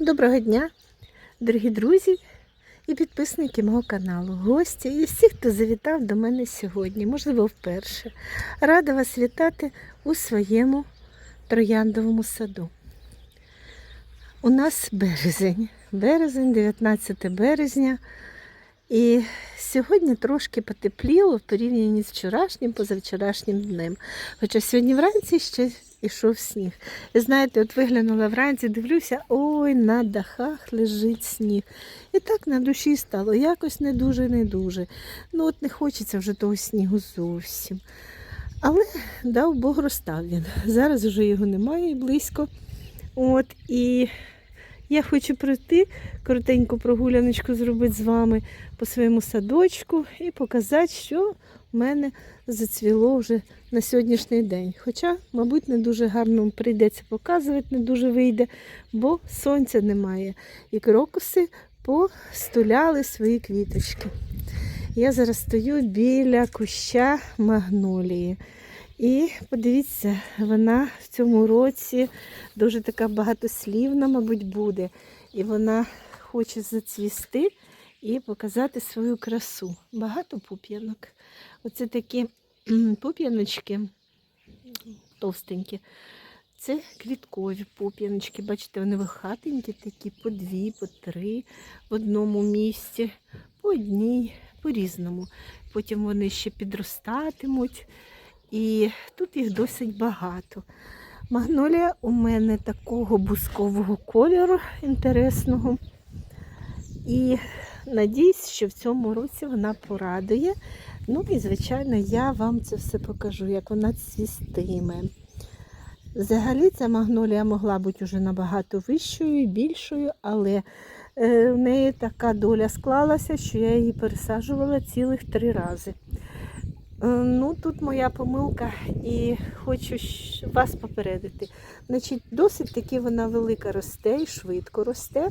Доброго дня, дорогі друзі і підписники мого каналу, гості і всі, хто завітав до мене сьогодні, можливо, вперше. Рада вас вітати у своєму трояндовому саду. У нас березень, березень, 19 березня. І сьогодні трошки потепліло в порівнянні з вчорашнім, позавчорашнім днем. Хоча сьогодні вранці ще йшов сніг. І знаєте, от виглянула вранці, дивлюся, ой, на дахах лежить сніг. І так на душі стало, якось не дуже, не дуже. Ну от не хочеться вже того снігу зовсім. Але дав Бог розстав він. Зараз вже його немає близько. От, і я хочу пройти, коротеньку прогуляночку зробити з вами по своєму садочку і показати, що в мене зацвіло вже на сьогоднішній день. Хоча, мабуть, не дуже гарно прийдеться показувати, не дуже вийде, бо сонця немає. І крокуси постуляли свої квіточки. Я зараз стою біля куща магнолії. І подивіться, вона в цьому році дуже така багатослівна, мабуть, буде. І вона хоче зацвісти і показати свою красу. Багато пуп'янок. Оце такі пуп'яночки товстенькі. Це квіткові пуп'яночки. Бачите, вони вихатенькі такі, по дві, по три в одному місці, по одній, по-різному. Потім вони ще підростатимуть. І тут їх досить багато. Магнолія у мене такого бускового кольору інтересного. І надіюсь, що в цьому році вона порадує. Ну і, звичайно, я вам це все покажу, як вона цвістиме. Взагалі ця магнолія могла бути вже набагато вищою і більшою, але е, в неї така доля склалася, що я її пересаджувала цілих три рази. Е, Ну, тут моя помилка і хочу вас попередити. Значить, досить таки вона велика росте і швидко росте.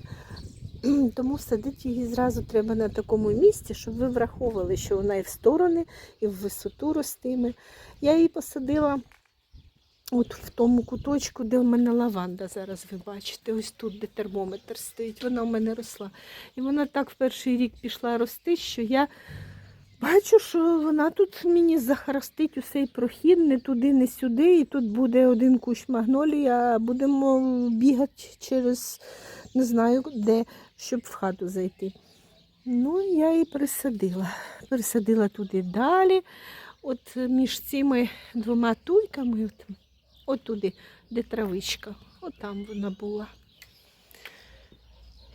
Тому садити її зразу треба на такому місці, щоб ви враховували, що вона і в сторони, і в висоту ростиме. Я її посадила от в тому куточку, де в мене лаванда зараз ви бачите. Ось тут, де термометр стоїть, вона в мене росла. І вона так в перший рік пішла рости, що я бачу, що вона тут мені захарастить усей прохід, не туди, не сюди. І тут буде один кущ магнолії, а будемо бігати через не знаю де, щоб в хату зайти. Ну, я її пересадила. Пересадила туди далі. От між цими двома туйками, от, от туди, де травичка. От там вона була.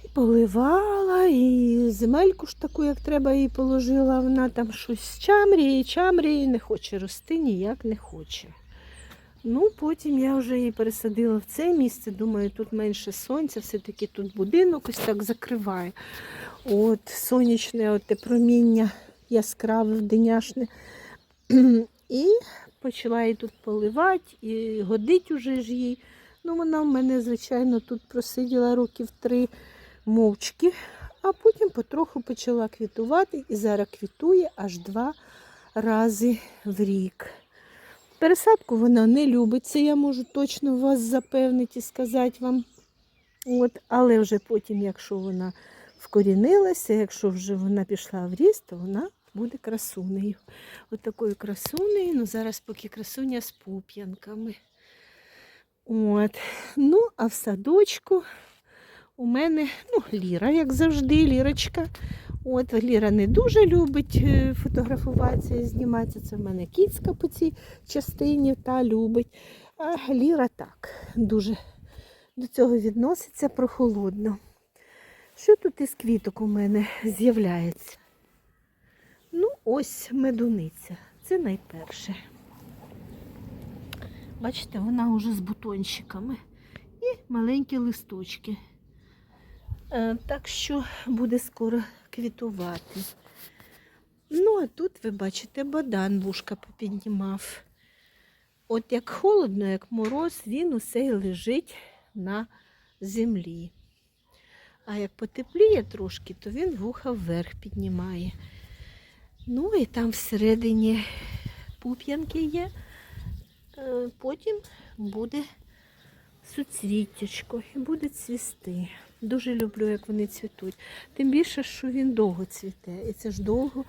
І поливала, і земельку ж таку, як треба, їй положила. Вона там щось чамріє, чамріє, не хоче рости, ніяк не хоче. Ну, потім я вже її пересадила в це місце. Думаю, тут менше сонця, все-таки тут будинок ось так закриває. От сонячне от проміння яскраве, вденяшне. І почала її тут поливати, і годить уже ж їй. Ну, вона в мене, звичайно, тут просиділа років три мовчки, а потім потроху почала квітувати і зараз квітує аж два рази в рік. Пересадку вона не любить, це я можу точно вас запевнити і сказати вам. От, але вже потім, якщо вона вкорінилася, якщо вже вона пішла в ріст, то вона буде красунею. От такою красунею, ну зараз поки красуня з пуп'янками. От. Ну, а в садочку у мене ну, Ліра, як завжди, Лірочка. От Ліра не дуже любить е, фотографуватися і зніматися. Це в мене кіцька по цій частині та любить. А Ліра так, дуже до цього відноситься прохолодно. Що тут із квіток у мене з'являється? Ну, ось медуниця. Це найперше. Бачите, вона вже з бутончиками і маленькі листочки. Е, Так що буде скоро квітувати. Ну, а тут ви бачите, бадан вушка попіднімав. От як холодно, як мороз, він усе й лежить на землі. А як потепліє трошки, то він вуха вверх піднімає. Ну і там всередині пуп'янки є. Е, Потім буде суцвіттячко і буде цвісти. Дуже люблю, як вони цвітуть. Тим більше, що він довго цвіте. І це ж довго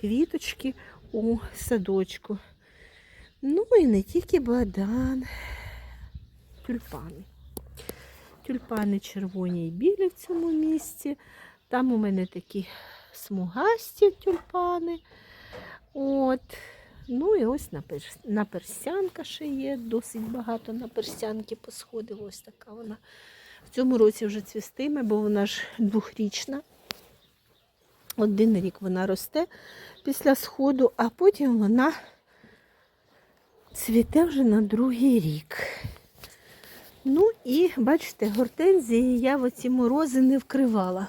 квіточки у садочку. Ну і не тільки бадан, тюльпани. Тюльпани червоні і білі в цьому місці. Там у мене такі смугасті тюльпани. От. Ну і ось на, персянка ще є. Досить багато на персянки посходило. Ось така вона. В цьому році вже цвістиме, бо вона ж двохрічна. Один рік вона росте після сходу, а потім вона цвіте вже на другий рік. Ну і бачите, гортензії я в оці морози не вкривала.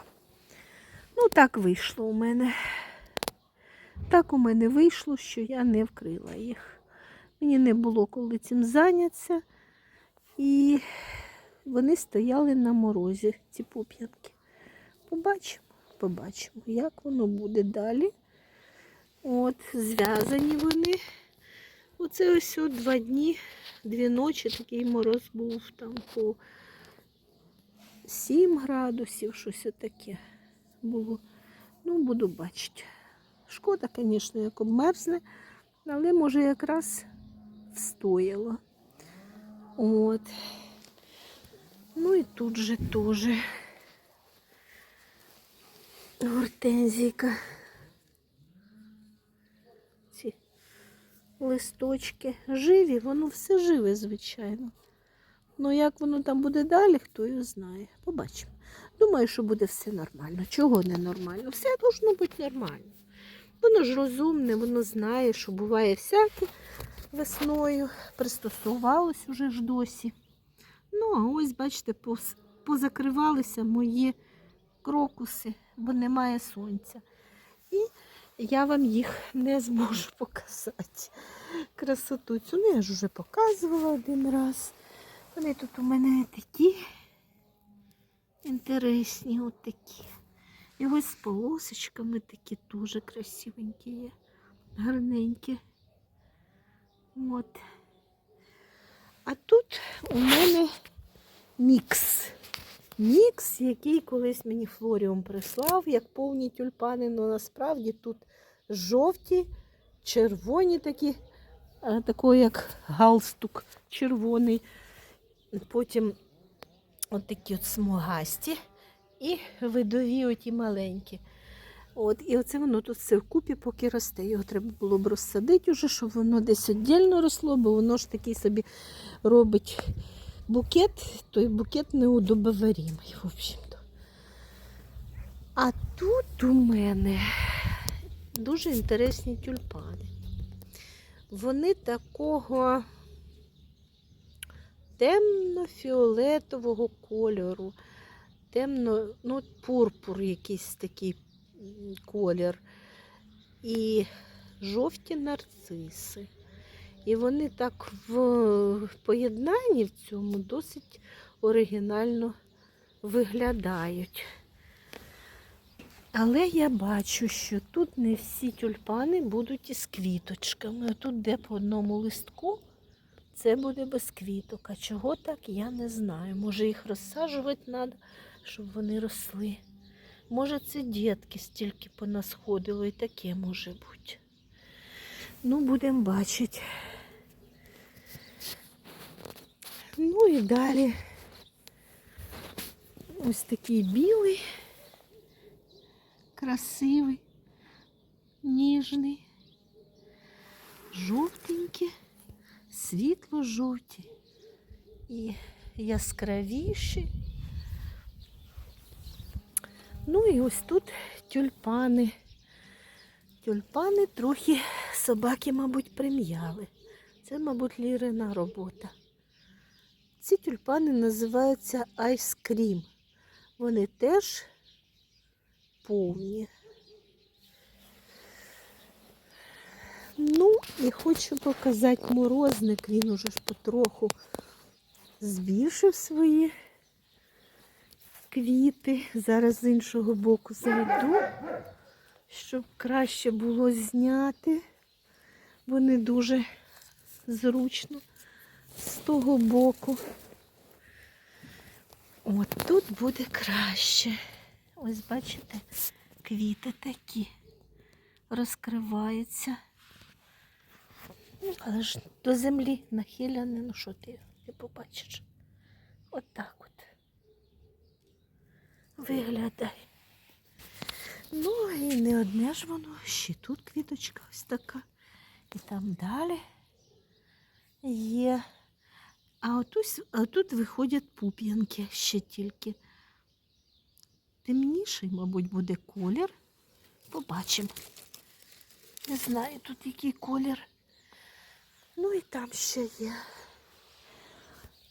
Ну, так вийшло у мене. Так у мене вийшло, що я не вкрила їх. Мені не було коли цим зайнятися. І вони стояли на морозі, ці пуп'янки. Побачимо, побачимо, як воно буде далі. От, зв'язані вони. Оце ось от два дні, дві ночі такий мороз був там по 7 градусів, щось таке було. Ну, буду бачити. Шкода, звісно, як обмерзне, але може якраз встояло. От. Ну і тут же теж гортензійка. Ці листочки живі, воно все живе, звичайно. Ну, як воно там буде далі, хто його знає. Побачимо. Думаю, що буде все нормально. Чого не нормально? Все должно бути нормально. Воно ж розумне, воно знає, що буває всяке весною. Пристосувалось уже ж досі. Ну, а ось, бачите, позакривалися мої крокуси, бо немає сонця. І я вам їх не зможу показати. Красоту цю. Ну, я ж вже показувала один раз. Вони тут у мене такі інтересні, от такі. І ось з полосочками такі дуже красивенькі є, гарненькі. От. А тут у мене мікс. Мікс, який колись мені Флоріум прислав, як повні тюльпани, але насправді тут жовті, червоні такі, такий як галстук червоний. Потім от такі от смугасті і видові оті маленькі. От, і оце воно тут все вкупі, поки росте. Його треба було б розсадити уже, щоб воно десь віддільно росло, бо воно ж такий собі робить букет, той букет неудобоваримий, в общем-то. А тут у мене дуже інтересні тюльпани. Вони такого темно-фіолетового кольору, темно, ну, пурпур якийсь такий колір. І жовті нарциси. І вони так в поєднанні в цьому досить оригінально виглядають. Але я бачу, що тут не всі тюльпани будуть із квіточками. Тут де по одному листку, це буде без квіток. А чого так, я не знаю. Може їх розсаджувати треба, щоб вони росли. Може, це дітки стільки понасходило і таке може бути. Ну, будемо бачити. Ну і далі ось такий білий, красивий, ніжний, жовтенький, світло-жовті і яскравіші. Ну і ось тут тюльпани. Тюльпани трохи собаки, мабуть, прим'яли. Це, мабуть, лірина робота. Ці тюльпани називаються айскрім. Вони теж повні. Ну, і хочу показати морозник. Він уже ж потроху збільшив свої квіти. Зараз з іншого боку зайду, щоб краще було зняти. Вони дуже зручно з того боку. От тут буде краще. Ось бачите, квіти такі розкриваються. Але ж до землі нахиляне, ну що ти не побачиш? От так от. Виглядай. Ну і не одне ж воно, ще тут квіточка ось така. І там далі є. А отут, виходять пуп'янки ще тільки. Темніший, мабуть, буде колір. Побачимо. Не знаю тут який колір. Ну і там ще є.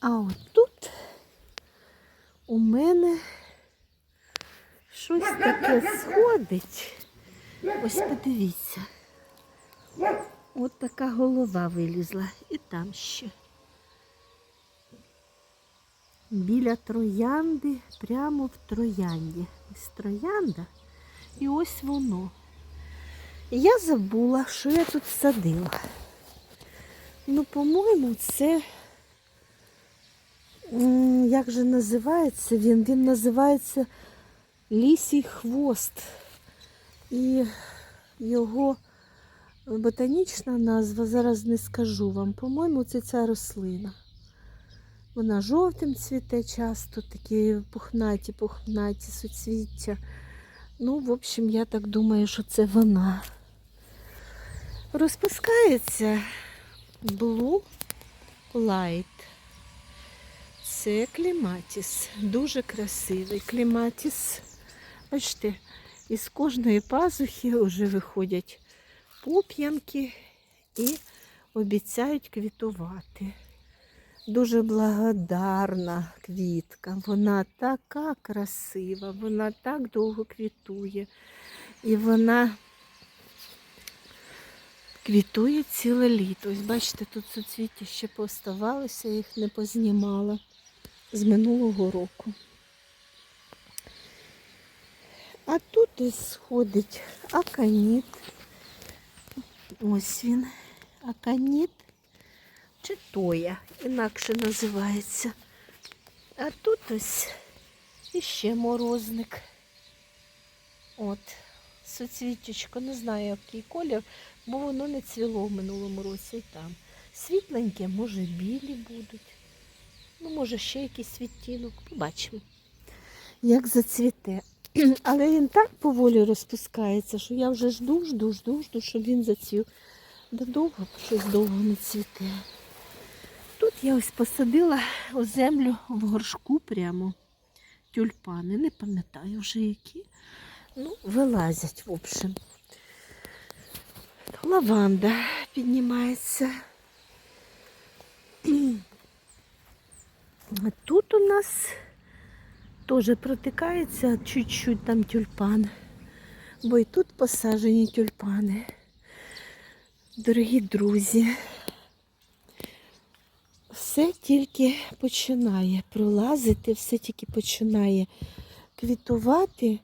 А от тут у мене щось таке сходить. Ось подивіться. От така голова вилізла. І там ще. Біля троянди, прямо в троянді. Ось троянда. І ось воно. І Я забула, що я тут садила. Ну, по-моєму, це. Як же називається він? Він називається лісій хвост. І його ботанічна назва, зараз не скажу вам. По-моєму, це ця рослина. Вона жовтим цвіте часто, такі пухнаті, пухнаті суцвіття. Ну, в общем, я так думаю, що це вона. Розпускається Blue Light. Це кліматіс. Дуже красивий кліматіс. Бачите, із кожної пазухи вже виходять пуп'янки і обіцяють квітувати. Дуже благодарна квітка. Вона така красива, вона так довго квітує. І вона квітує ціле літо. Ось бачите, тут суцвіття ще поставалися, я їх не познімала з минулого року. А тут сходить аканіт. Ось він, аканіт чи тоя, інакше називається. А тут ось іще морозник. От, суцвітечко, не знаю, який колір, бо воно не цвіло в минулому році і там. Світленьке, може, білі будуть. Ну, може, ще якийсь відтінок. Побачимо, як зацвіте. Але він так поволі розпускається, що я вже жду, жду, жду, жду, щоб він зацвів. Да довго щось довго не цвіте. Тут я ось посадила у землю в горшку прямо тюльпани. Не пам'ятаю вже які. Ну, вилазять, в общем. Лаванда піднімається. Тут у нас теж протикається чуть-чуть там тюльпан. Бо і тут посаджені тюльпани. Дорогі друзі, все тільки починає пролазити, все тільки починає квітувати.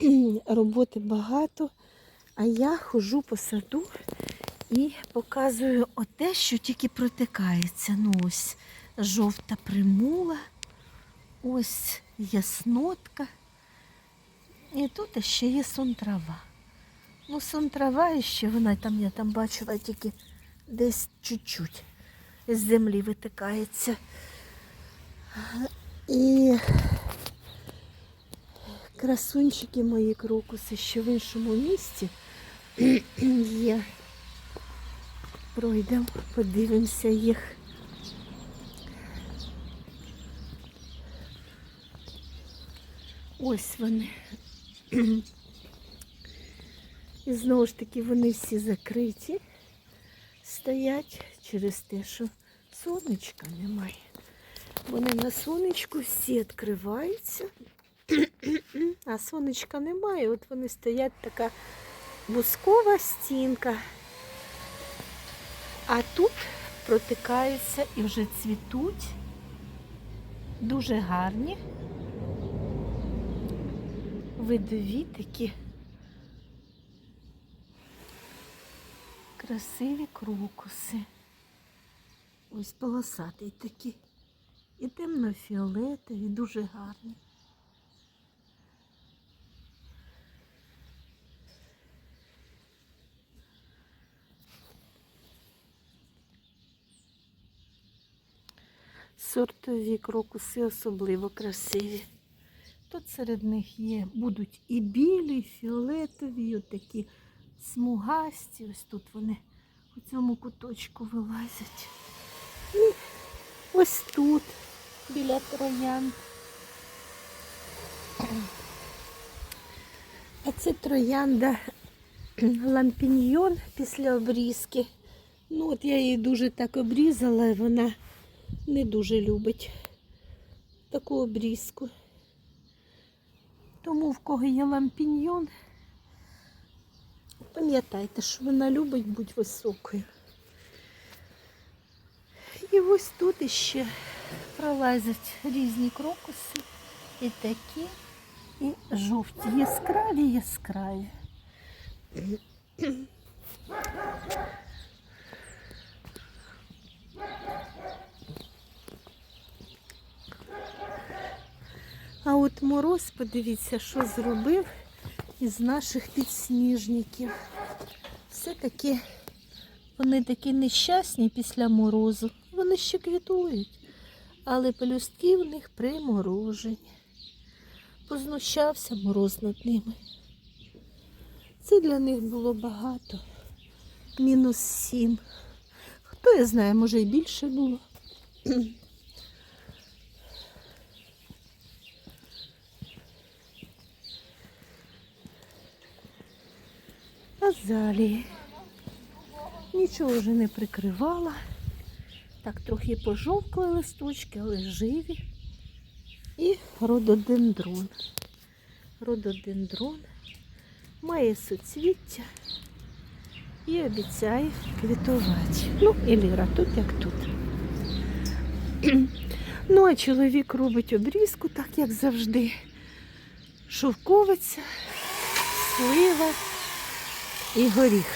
Роботи багато, а я ходжу по саду і показую оте, що тільки протикається. Ну ось жовта примула, ось яснотка. І тут ще є сонтрава. Ну, сонтрава ще вона там, я там бачила тільки десь чуть-чуть з землі витикається. І красунчики мої крокуси ще в іншому місці є. Пройдемо, подивимося їх. Ось вони. І знову ж таки вони всі закриті стоять через те, що сонечка немає. Вони на сонечку всі відкриваються, а сонечка немає. От вони стоять така бускова стінка. А тут протикаються і вже цвітуть. Дуже гарні. Видові такі красиві крокуси. Ось полосатий такий. і темно-фіолетові, дуже гарні. Сортові крокуси особливо красиві. Тут серед них є, будуть і білі, і фіолетові, і такі смугасті. Ось тут вони у цьому куточку вилазять. І ось тут, біля троян. А це троянда лампіньйон після обрізки. Ну от я її дуже так обрізала, і вона не дуже любить таку обрізку. Тому в кого є лампіньйон, пам'ятайте, що вона любить бути високою. І ось тут іще пролазять різні крокуси, і такі, і жовті. Яскраві, яскраві. А от мороз, подивіться, що зробив із наших підсніжників. Все-таки вони такі нещасні після морозу. Вони ще квітують, але пелюстки в них приморожені. Познущався мороз над ними. Це для них було багато. Мінус сім. Хто я знає, може і більше було. Азалії. Нічого вже не прикривала. Так, трохи пожовкли листочки, але живі. І рододендрон. Рододендрон має суцвіття і обіцяє квітувати. Ну, і Ліра, тут як тут. Ну, а чоловік робить обрізку, так як завжди. Шовковиця, слива і горіх.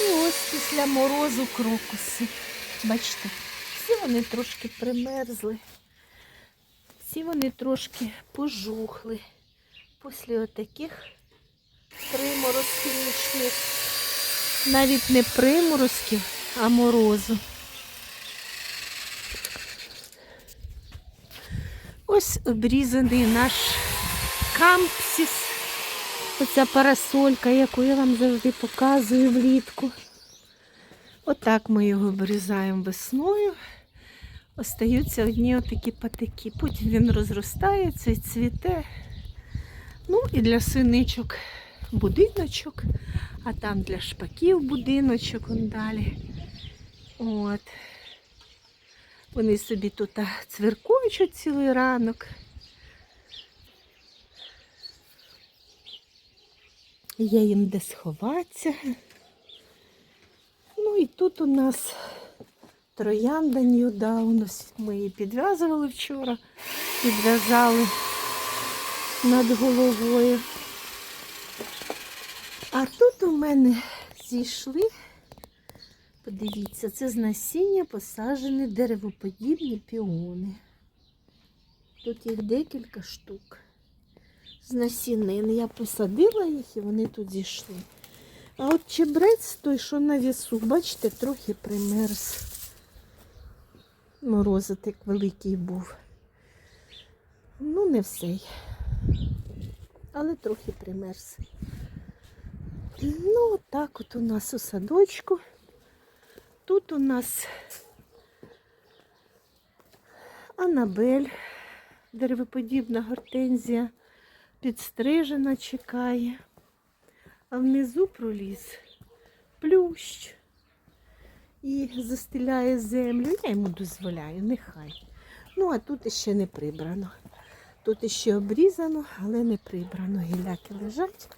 І ось після морозу крокуси. Бачите, всі вони трошки примерзли, всі вони трошки пожухли після отаких приморозків нічних. Навіть не приморозків, а морозу. Ось обрізаний наш кампсіс. Оця парасолька, яку я вам завжди показую влітку. Отак ми його обрізаємо весною. Остаються одні отакі патики. Потім він розростається і цвіте. Ну і для синичок будиночок, а там для шпаків будиночок он далі. От. Вони собі тут а, цвіркочуть цілий ранок. Є їм де сховатися. Ну і тут у нас троянда Ньюдаун. Ось Ми її підв'язували вчора, підв'язали над головою. А тут у мене зійшли, подивіться, це з насіння посаджені деревоподібні піони. Тут їх декілька штук. З насінин. Я посадила їх і вони тут зійшли. А от чебрець той, що на вісу, бачите, трохи примерз. Морозитик великий був. Ну, не всей. Але трохи примерз. Ну, так от у нас у садочку. Тут у нас Анабель, деревоподібна гортензія, підстрижена чекає. А внизу проліз плющ і застеляє землю. Я йому дозволяю, нехай. Ну, а тут іще не прибрано. Тут іще обрізано, але не прибрано. Гіляки лежать.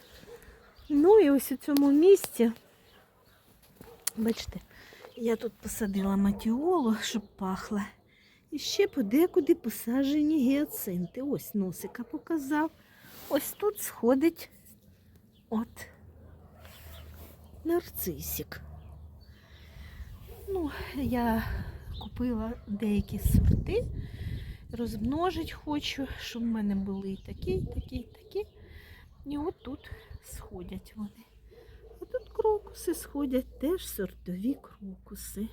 Ну і ось у цьому місці, бачите, я тут посадила матіолу, щоб пахла. І ще подекуди посаджені гіацинти. Ось носика показав. ось тут сходить от нарцисик. Ну, я купила деякі сорти, розмножить хочу, щоб в мене були і такі, і такі, і такі. І от тут сходять вони. Крокуси сходять, теж сортові крокуси.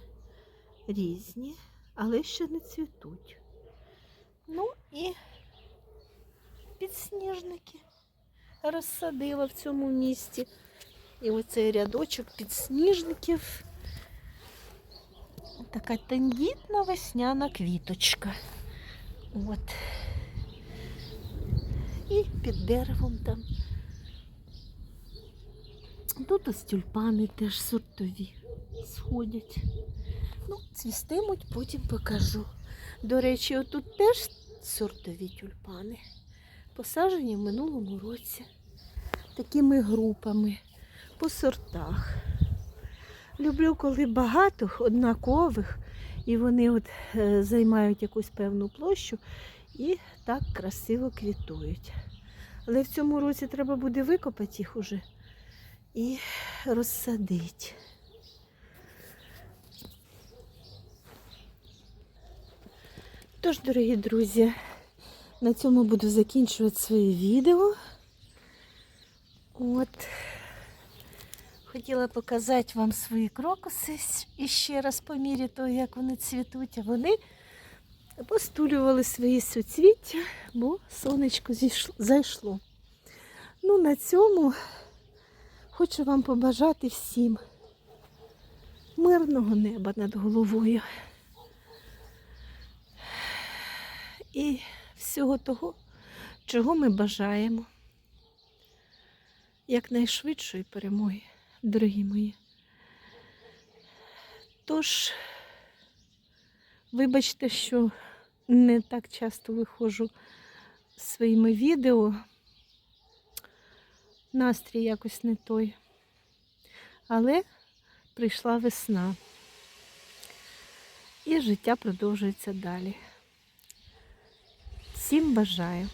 Різні, але ще не цвітуть. Ну і підсніжники розсадила в цьому місті. І оцей рядочок підсніжників. Така тендітна весняна квіточка. От. І під деревом там. Тут ось тюльпани теж сортові сходять. Ну, цвістимуть, потім покажу. До речі, отут теж сортові тюльпани. Посаджені в минулому році такими групами по сортах. Люблю, коли багато однакових, і вони от е, займають якусь певну площу і так красиво квітують. Але в цьому році треба буде викопати їх уже і розсадити. Тож, дорогі друзі, на цьому буду закінчувати своє відео. От. Хотіла показати вам свої крокуси і ще раз по мірі того, як вони цвітуть, а вони постулювали свої суцвіття, бо сонечко зайшло. Ну, на цьому хочу вам побажати всім мирного неба над головою. І всього того, чого ми бажаємо. Якнайшвидшої перемоги, дорогі мої. Тож, вибачте, що не так часто виходжу своїми відео. Настрій якось не той. Але прийшла весна. І життя продовжується далі. Всім бажаю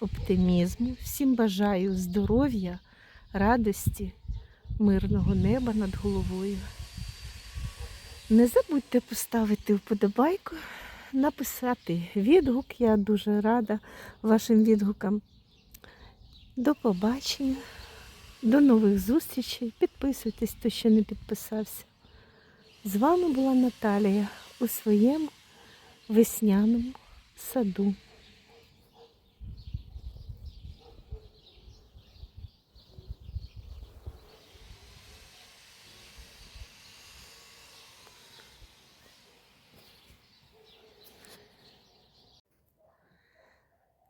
оптимізму, всім бажаю здоров'я, радості, мирного неба над головою. Не забудьте поставити вподобайку, написати відгук. Я дуже рада вашим відгукам. До побачення, до нових зустрічей. Підписуйтесь, хто ще не підписався. З вами була Наталія у своєму весняному саду.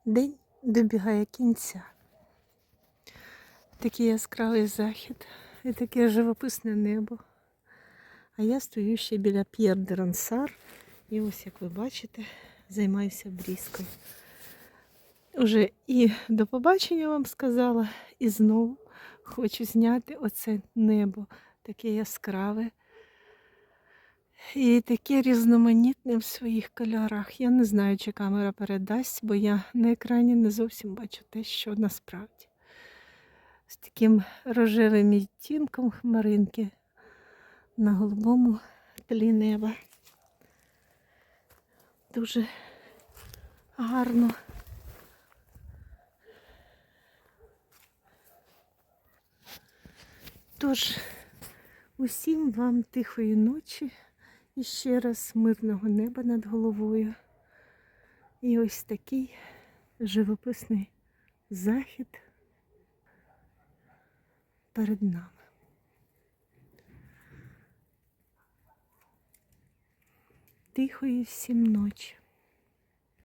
День добігає кінця. Такий яскравий захід і таке живописне небо. А я стою ще біля П'єр де Рансар. І ось, як ви бачите, займаюся брізкою. Уже і до побачення вам сказала, і знову хочу зняти оце небо, таке яскраве. І таке різноманітне в своїх кольорах. Я не знаю, чи камера передасть, бо я на екрані не зовсім бачу те, що насправді. З таким рожевим відтінком хмаринки на голубому тлі неба. Дуже гарно. Тож, усім вам тихої ночі і ще раз мирного неба над головою. І ось такий живописний захід перед нами. Тихої всім ночі.